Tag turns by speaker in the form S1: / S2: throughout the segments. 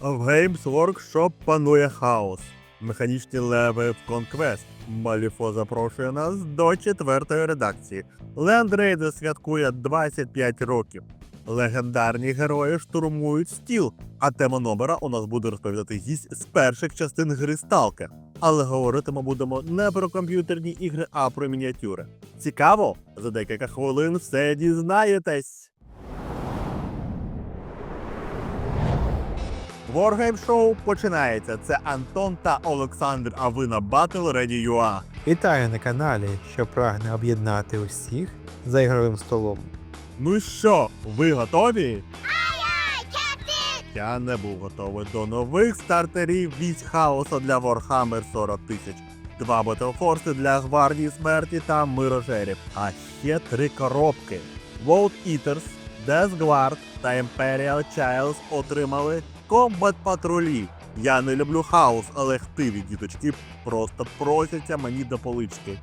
S1: В Games Workshop панує хаос. Механічні леви в Conquest. Маліфо запрошує нас до четвертої редакції. Land Raider святкує 25 років. Легендарні герої штурмують стіл, а тема номера у нас буде розповідати гість з перших частин гри Stalker. Але говорити ми будемо не про комп'ютерні ігри, а про мініатюри. Цікаво? За декілька хвилин все дізнаєтесь. Wargame Show починається. Це Антон та Олександр, а ви на Battle Ready UA.
S2: Вітаю на каналі, що прагне об'єднати усіх за ігровим столом.
S1: Ну що, ви готові? Я не був готовий до нових стартерів військ хаосу для Warhammer 40 тисяч, два Battleforce для гвардії смерті та мирожерів, а ще три коробки. World Eaters, Death Guard та Imperial Childs отримали комбат патрулі. Я не люблю хаос, але хтиві діточки просто просяться мені до полички.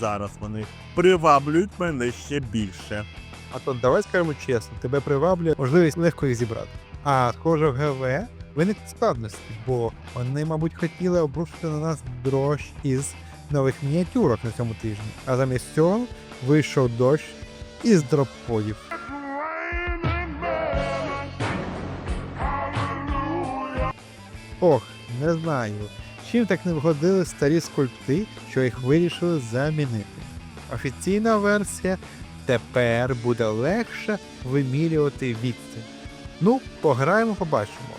S1: Зараз вони приваблюють мене ще більше.
S2: А то давай скажемо чесно, тебе приваблює можливість легко їх зібрати. А схоже, в ГВ виникли складності, бо вони, мабуть, хотіли обрушити на нас дрож із нових мініатюрок на цьому тижні. А замість цього вийшов дощ із дроподів. Ох, не знаю. Чим так не вгодили старі скульпти, що їх вирішили замінити. Офіційна версія тепер буде легше вимірювати відстань. Ну, пограємо, побачимо.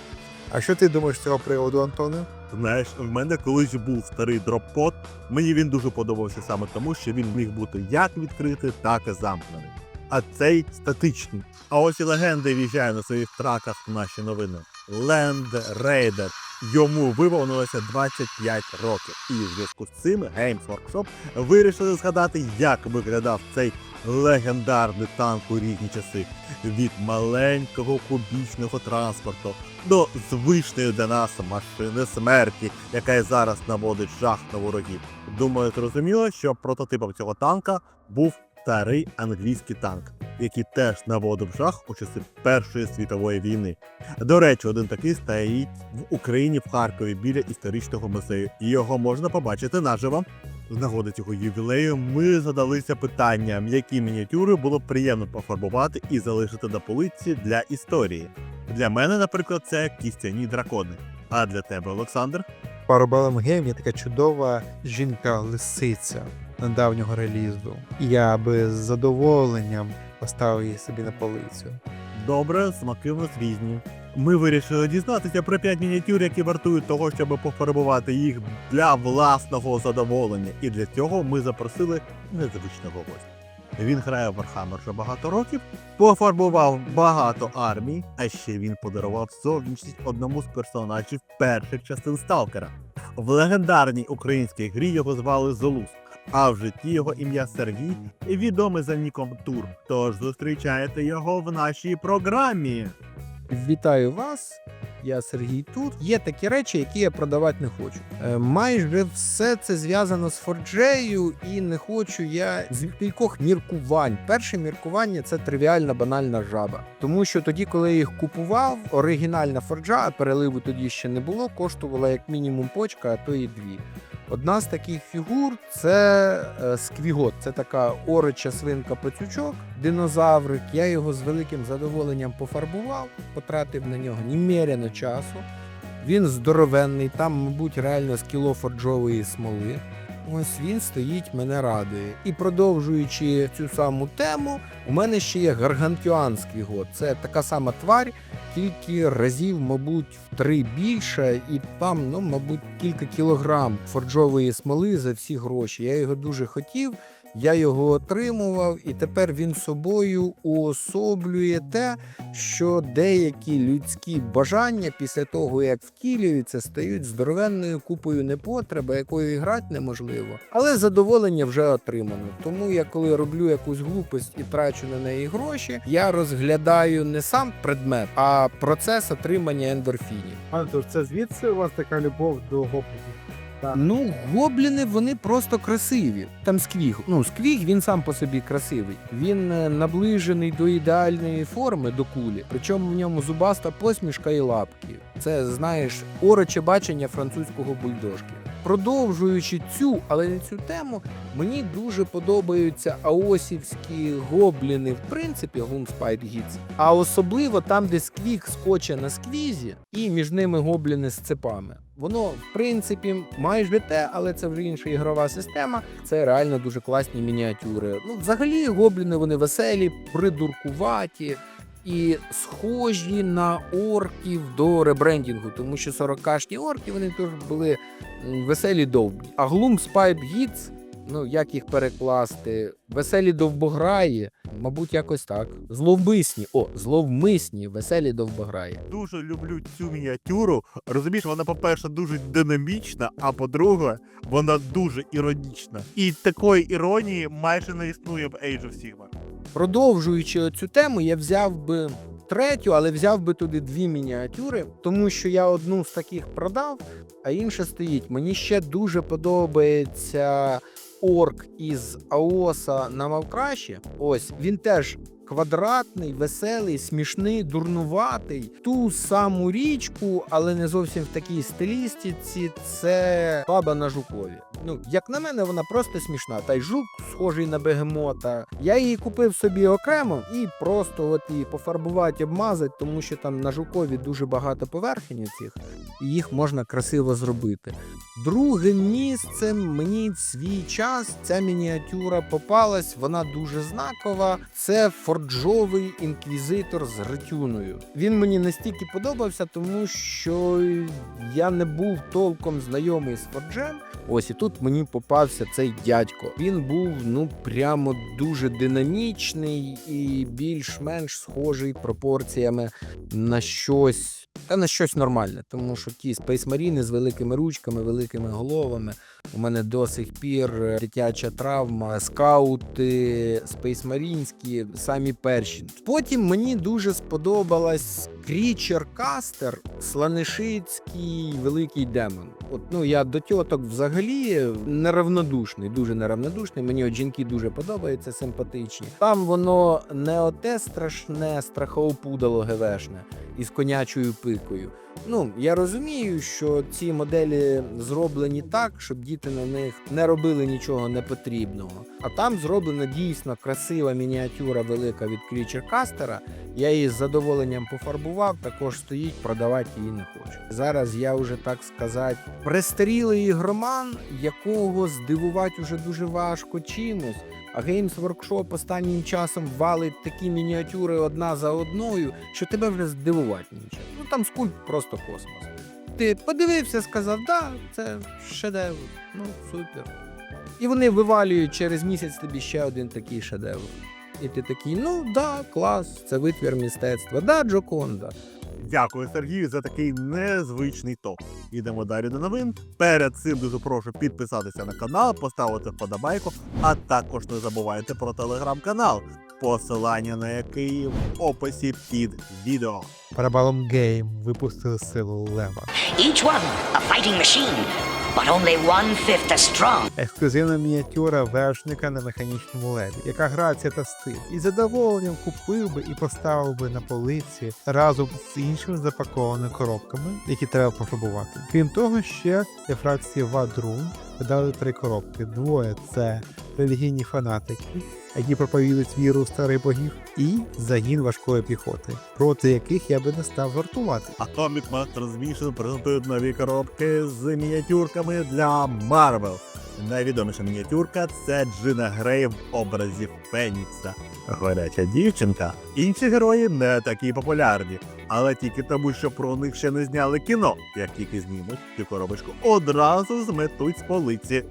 S2: А що ти думаєш з цього приводу, Антоне?
S1: Знаєш, в мене колись був старий дроппот. Мені він дуже подобався саме тому, що він міг бути як відкритий, так і замкнений. А цей статичний. А ось і легенда в'їжджає на своїх траках в наші новини. Land Raider. Йому виповнилося 25 років. І в зв'язку з цим Games Workshop вирішили згадати, як виглядав цей легендарний танк у різні часи. Від маленького кубічного транспорту до звичної для нас машини смерті, яка й зараз наводить жах на ворогів. Думаю, зрозуміло, що прототипом цього танка був старий англійський танк, який теж наводив жах у часи Першої світової війни. До речі, один такий стоїть в Україні в Харкові біля історичного музею, і його можна побачити наживо. З нагоди цього ювілею ми задалися питанням, які мініатюри було б приємно пофарбувати і залишити на полиці для історії. Для мене, наприклад, це кістяні дракони. А для тебе, Олександр?
S2: Parabellum Game є така чудова жінка-лисиця недавнього релізу. Я би з задоволенням поставив її собі на полицю.
S1: Добре, смаки в нас різні. Ми вирішили дізнатися про 5 мініатюр, які вартують того, щоб пофарбувати їх для власного задоволення. І для цього ми запросили незвичного гостя. Він грає в Warhammer вже багато років, пофарбував багато армій, а ще він подарував зовнішність одному з персонажів перших частин Сталкера. В легендарній українській грі його звали Золус, а в житті його ім'я Сергій відомий за ніком Тур. Тож зустрічаєте його в нашій програмі.
S3: Вітаю вас. Я Сергій тут. Є такі речі, які я продавати не хочу. Е, майже все це зв'язано з форджею, і не хочу я з кількох міркувань. Перше міркування це тривіальна банальна жаба. Тому що тоді, коли я їх купував, оригінальна форджа, а переливу тоді ще не було, коштувала як мінімум почка, а то і дві. Одна з таких фігур це е, сквігот. Це така орича свинка пацючок, динозаврик. Я його з великим задоволенням пофарбував, потратив на нього немерено часу. Він здоровенний, там, мабуть, реально з кіло форджової смоли. Ось він стоїть, мене радує. І продовжуючи цю саму тему, у мене ще є гаргантюанський год. Це така сама тварь, тільки разів, мабуть, в три більше, і там, ну, мабуть, кілька кілограм форджової смоли за всі гроші. Я його дуже хотів. Я його отримував, і тепер він собою уособлює те, що деякі людські бажання після того, як втілюються, стають здоровенною купою непотреби, якою і грати неможливо. Але задоволення вже отримано. Тому я коли роблю якусь глупость і трачу на неї гроші, я розглядаю не сам предмет, а процес отримання ендорфінів.
S2: Антон, це звідси у вас така любов до
S3: Ну, гобліни вони просто красиві. Там сквіг. Ну, сквіг він сам по собі красивий. Він е, наближений до ідеальної форми до кулі. Причому в ньому зубаста посмішка і лапки. Це знаєш, ороче бачення французького бульдожки. Продовжуючи цю, але не цю тему, мені дуже подобаються аосівські гобліни, в принципі, Gloomspite Hits. А особливо там, де сквік скоче на сквізі, і між ними гобліни з цепами. Воно, в принципі, майже те, але це вже інша ігрова система. Це реально дуже класні мініатюри. Ну, взагалі, гобліни вони веселі, придуркуваті. І схожі на орків до ребрендінгу, тому що 40-кашні орки вони теж були веселі довбні. А Gloom Spipe Hits, ну як їх перекласти? Веселі довбограї, мабуть, якось так. Зловмисні, о, зловмисні, веселі довбограї.
S1: Дуже люблю цю мініатюру. Розумієш, вона, по-перше, дуже динамічна, а по-друге, вона дуже іронічна. І такої іронії майже не існує в Age of Sigmar.
S3: Продовжуючи цю тему, я взяв би третю, але взяв би туди дві мініатюри, тому що я одну з таких продав, а інша стоїть. Мені ще дуже подобається орк із Аоса на Мавкраші. Ось він теж. Квадратний, веселий, смішний, дурнуватий. Ту саму річку, але не зовсім в такій стилістиці. Це баба на жукові. Ну, як на мене, вона просто смішна. Та й жук схожий на бегемота. Я її купив собі окремо і просто от її пофарбувати, обмазати, тому що там на жукові дуже багато поверхень цих, і їх можна красиво зробити. Другим місцем мені свій час ця мініатюра попалась, вона дуже знакова. Це форджовий інквізитор з ретюною. Він мені настільки подобався, тому що я не був толком знайомий з Форджем. Ось і тут мені попався цей дядько. Він був ну прямо дуже динамічний і більш-менш схожий пропорціями на щось. Та на щось нормальне, тому що ті спейсмаріни з великими ручками, великими головами. У мене до сих пір е, дитяча травма, скаути спейсмарінські, самі перші. Потім мені дуже сподобалась Крічер Кастер, сланишицький великий демон. От ну я до тьоток взагалі неравнодушний, дуже неравнодушний. Мені от жінки дуже подобаються, симпатичні. Там воно не оте страшне страхоопудало ГВшне із конячою пикою. Ну я розумію, що ці моделі зроблені так, щоб діти на них не робили нічого непотрібного. А там зроблена дійсно красива мініатюра велика від Крічер Кастера. Я її з задоволенням пофарбував, також стоїть, продавати її не хочу. Зараз я вже так сказати, престарілий ігроман, якого здивувати уже дуже важко чимось. А Games Workshop останнім часом валить такі мініатюри одна за одною, що тебе вже здивувати нічого. Ну там скульп просто космос. Ти подивився, сказав, да, це шедевр. Ну, супер. І вони вивалюють через місяць тобі ще один такий шедевр. І ти такий, ну да, клас, це витвір мистецтва. Да, Джоконда.
S1: Дякую, Сергію, за такий незвичний топ. Ідемо далі до новин. Перед цим дуже прошу підписатися на канал, поставити вподобайку, а також не забувайте про телеграм-канал, посилання на який в описі під відео.
S2: Парабалом Гейм випустили силу Лева.
S4: Each one a fighting machine, but only one fifth as strong.
S2: Ексклюзивна мініатюра вершника на механічному леві, яка грація та стиль. І задоволенням купив би і поставив би на полиці разом з іншими запакованими коробками, які треба пофарбувати. Крім того, ще для фракції Вадрун видали три коробки. Двоє це релігійні фанатики, які проповідують віру в старих богів, і загін важкої піхоти, проти яких я би не став жартувати.
S1: Atomic Master Transmission презентують нові коробки з мініатюрками для Marvel. Найвідоміша мініатюрка це Джина Грей в образі Фенікса. Горяча дівчинка. Інші герої не такі популярні, але тільки тому, що про них ще не зняли кіно. Як тільки знімуть, цю коробочку одразу зметуть з полиці.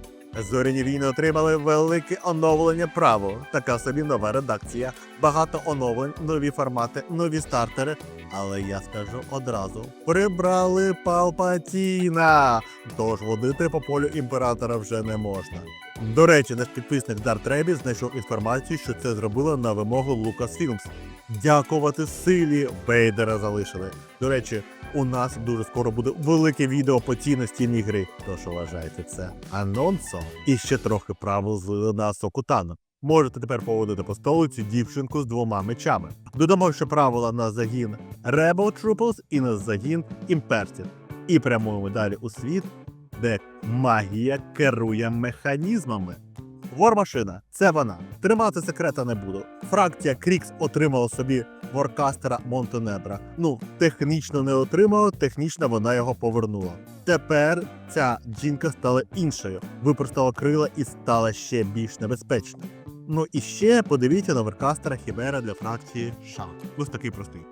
S1: Зоряні війни отримали велике оновлення право. Така собі нова редакція. Багато оновлень, нові формати, нові стартери. Але я скажу одразу: прибрали Палпатіна. Тож водити по полю імператора вже не можна. До речі, наш підписник Дар Требі знайшов інформацію, що це зробили на вимогу Lucasfilms. Дякувати силі Вейдера залишили. До речі, у нас дуже скоро буде велике відео по цій настільній гри. Тож вважайте це анонсом. І ще трохи правил з на Сокутана. Можете тепер поводити по столиці дівчинку з двома мечами. Додамо ще правила на загін Rebel Troopers і на загін Imperted. І прямуємо далі у світ, де магія керує механізмами. Вормашина це вона. Тримати секрета не буду. Фракція Крікс отримала собі воркастера Монтенебра. Ну, технічно не отримала, технічно вона його повернула. Тепер ця жінка стала іншою, випростала крила і стала ще більш небезпечною. Ну і ще подивіться на воркастера Хімера для фракції Ша. Ось такий простий.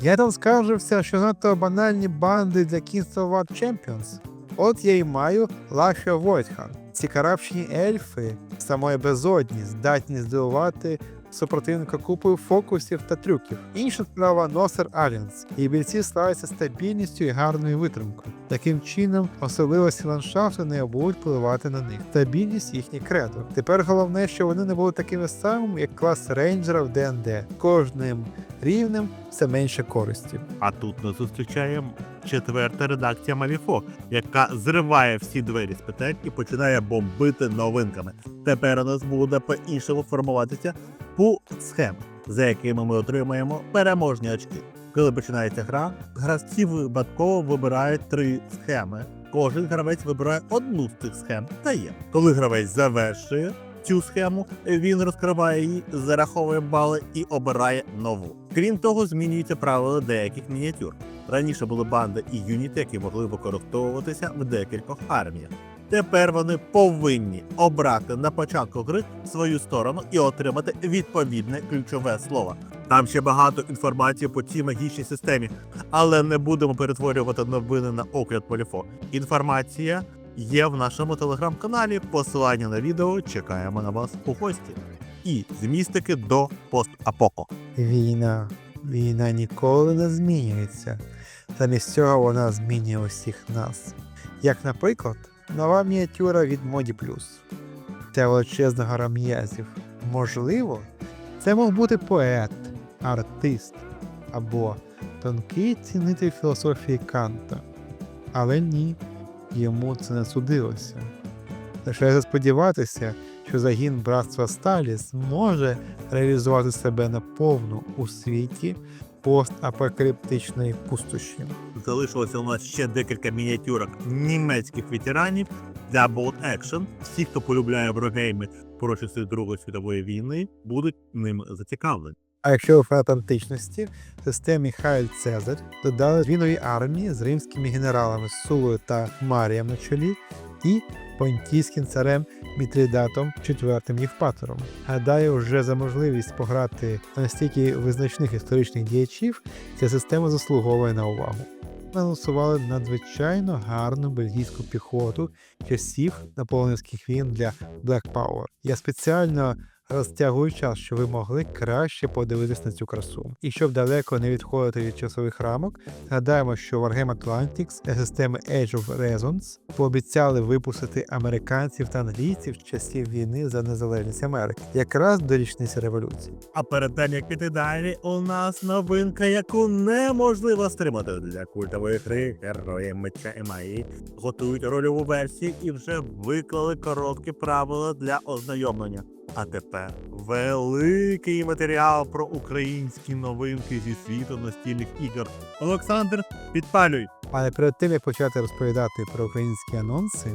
S2: Я там скаржився, що надто банальні банди для Kings of War Champions. От я й маю Лафія Войтхан. Ці карапшні ельфи самої безодні здатні здивувати супротивника купою фокусів та трюків. Інша справа Носер Альянс. І бійці славляться стабільністю і гарною витримкою. Таким чином, особливості ландшафту не будуть впливати на них. Стабільність їхніх кредо. Тепер головне, що вони не були такими самими, як клас рейнджера в ДНД. Кожним рівнем все менше користі.
S1: А тут нас зустрічає четверта редакція Маліфо, яка зриває всі двері з петель і починає бомбити новинками. Тепер у нас буде по-іншому формуватися пул схем, за якими ми отримаємо переможні очки. Коли починається гра, гравці випадково вибирають три схеми. Кожен гравець вибирає одну з цих схем та є. Коли гравець завершує цю схему, він розкриває її, зараховує бали і обирає нову. Крім того, змінюються правила деяких мініатюр. Раніше були банди і юніти, які могли використовуватися в декількох арміях. Тепер вони повинні обрати на початку гри свою сторону і отримати відповідне ключове слово. Там ще багато інформації по цій магічній системі, але не будемо перетворювати новини на огляд поліфо. Інформація є в нашому телеграм-каналі. Посилання на відео чекаємо на вас у гості. І з містики до постапоко.
S2: Війна. Війна ніколи не змінюється. Замість цього вона змінює усіх нас. Як, наприклад, нова мініатюра від Моді Плюс. Ця величезна гора м'язів. Можливо, це мог бути поет, артист або тонкий цінитель філософії Канта. Але ні, йому це не судилося. Лише сподіватися, що загін братства Сталі зможе реалізувати себе наповну у світі постапокаліптичної пустощі.
S1: Залишилося у нас ще декілька мініатюрок німецьких ветеранів Bolt Action. Всі, хто полюбляє брогейми про часи Другої світової війни, будуть ним зацікавлені.
S2: А якщо в античності в системі Хайль Цезарь додали двінові армії з римськими генералами Сулою та Марієм на чолі і понтійським царем Мітридатом IV Євпатором. Гадаю, вже за можливість пограти настільки визначних історичних діячів, ця система заслуговує на увагу. Анонсували надзвичайно гарну бельгійську піхоту часів наполеонських війн для Black Power. Я спеціально розтягую час, щоб ви могли краще подивитись на цю красу. І щоб далеко не відходити від часових рамок, згадаємо, що Wargame Atlantics для системи Age of Resonance пообіцяли випустити американців та англійців з часів війни за незалежність Америки, якраз до річниці революції.
S1: А перед тим як піти далі, у нас новинка, яку неможливо стримати для культової гри Герої меча і магії. Готують рольову версію і вже виклали короткі правила для ознайомлення. А тепер великий матеріал про українські новинки зі світу настільних ігор. Олександр, підпалюй!
S2: Але перед тим як почати розповідати про українські анонси,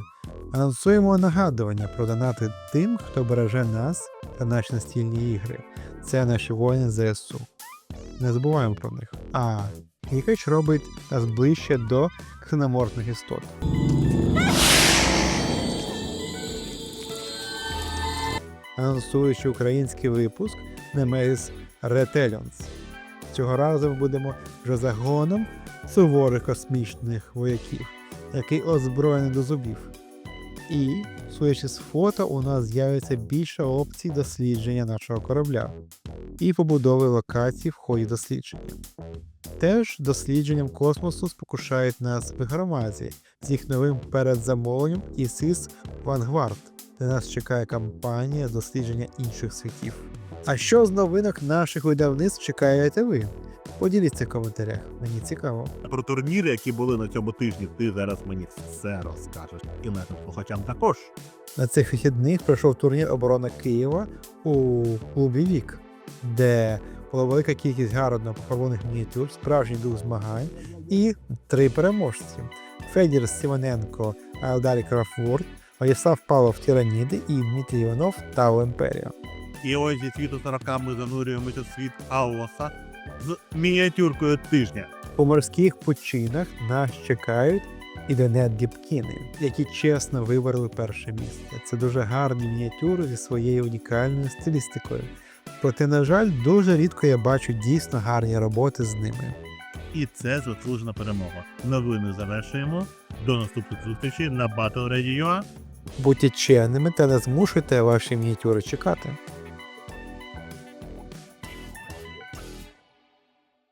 S2: анонсуємо нагадування про донати тим, хто береже нас та наші настільні ігри. Це наші воїни ЗСУ. Не забуваємо про них. А Кікач робить нас ближче до ксеноморфних істот. Анонсуючи український випуск Nemesis Retellions. Цього разу ми будемо вже загоном суворих космічних вояків, який озброєний до зубів. І, судячи з фото, у нас з'явиться більше опцій дослідження нашого корабля і побудови локацій в ході дослідження. Теж дослідженням космосу спокушають нас в громаді з їх новим передзамовленням ISIS Vanguard, де нас чекає кампанія дослідження інших світів. А що з новинок наших видавництв чекаєте ви? Поділіться в коментарях, мені цікаво.
S1: Про турніри, які були на цьому тижні, ти зараз мені все розкажеш. І нашим слухачам також.
S2: На цих вихідних пройшов турнір оборона Києва у клубі Вік, де була велика кількість гарно пофарбованих мініатюр, справжній дух змагань і три переможці: Федір Симоненко, Айлдарі Крафворд, Владислав Павлов Тираніди і Дмитрій Іванов Тау Імперіо.
S1: І ось зі світу 40 ми занурюємося в світ Аллоса з мініатюркою тижня.
S2: У морських пучинах нас чекають і Денет Гіпкіни, які чесно вибороли перше місце. Це дуже гарні мініатюри зі своєю унікальною стилістикою. Проте, на жаль, дуже рідко я бачу дійсно гарні роботи з ними.
S1: І це заслужена перемога. Новини завершуємо. До наступних зустрічей на Battle Radio.
S2: Будьте чемними та не змушуйте ваші мініатюри чекати.